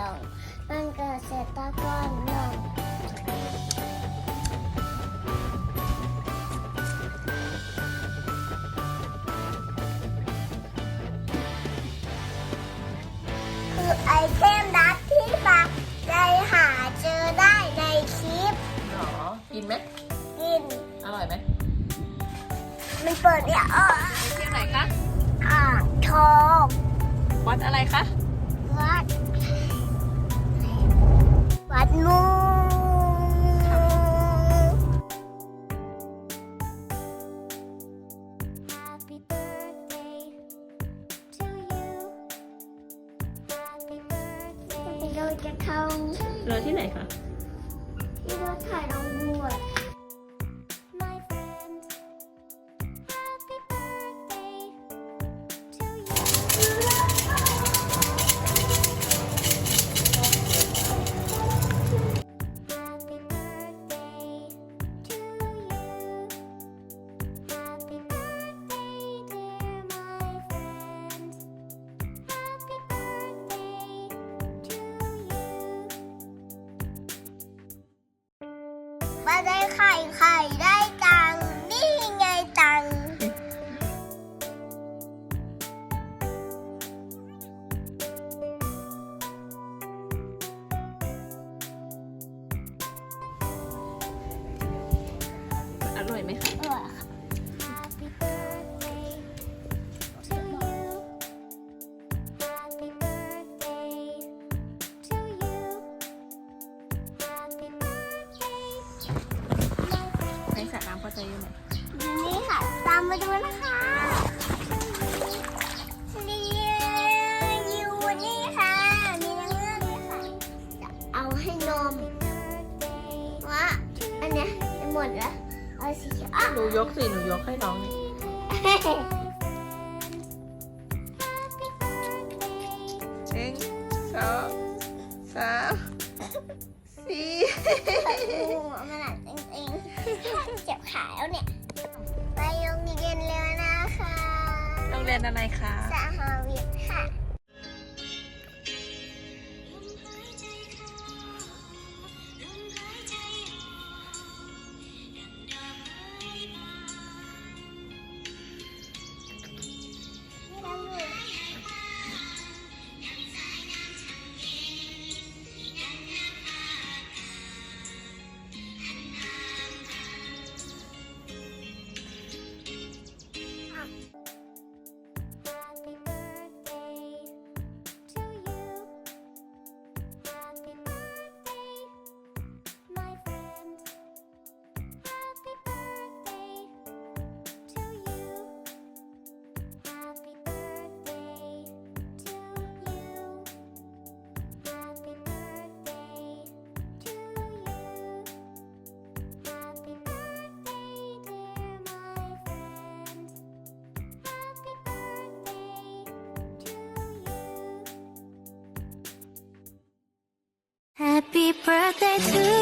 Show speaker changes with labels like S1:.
S1: ดองมันเกิดเสร็จตะก้อนนองคือไอเทมดักที่ปาใจหาเจอได้ในคลิป
S2: หรอ กินไหม
S1: กิน
S2: อร่อยไหม
S1: มันเปิดเนี่ยเออ
S2: ไปเที่ยวไหนคะ
S1: อ่างทอง
S2: วัดอะไรคะ
S1: วัด เราจะเข้าร
S2: อที่ไหนคะ
S1: ที่รถถ่ายน้องบัว ได้ไข่ไข่ได้ตังค์นี่ไงตังค์
S2: อร่อยไหมคะ
S1: เออ Happy birthday to มมาดูนะคะนี่อยู่นี่ค่ะ มีนางเงือกด้วยค่ะ จะเอาให้นมว่าอันเนี้ยจะหมดแล้ว เอาสีเขียวอะ
S2: หนูยกสิ หนูยกให้น้องนี่หนึ่งสองสามสี่
S1: งูมันอะจริงๆเจ็บขาแล้วเนี่ย รงเรียน
S2: อะไรคะ
S1: สหวิทย์ค่ะ to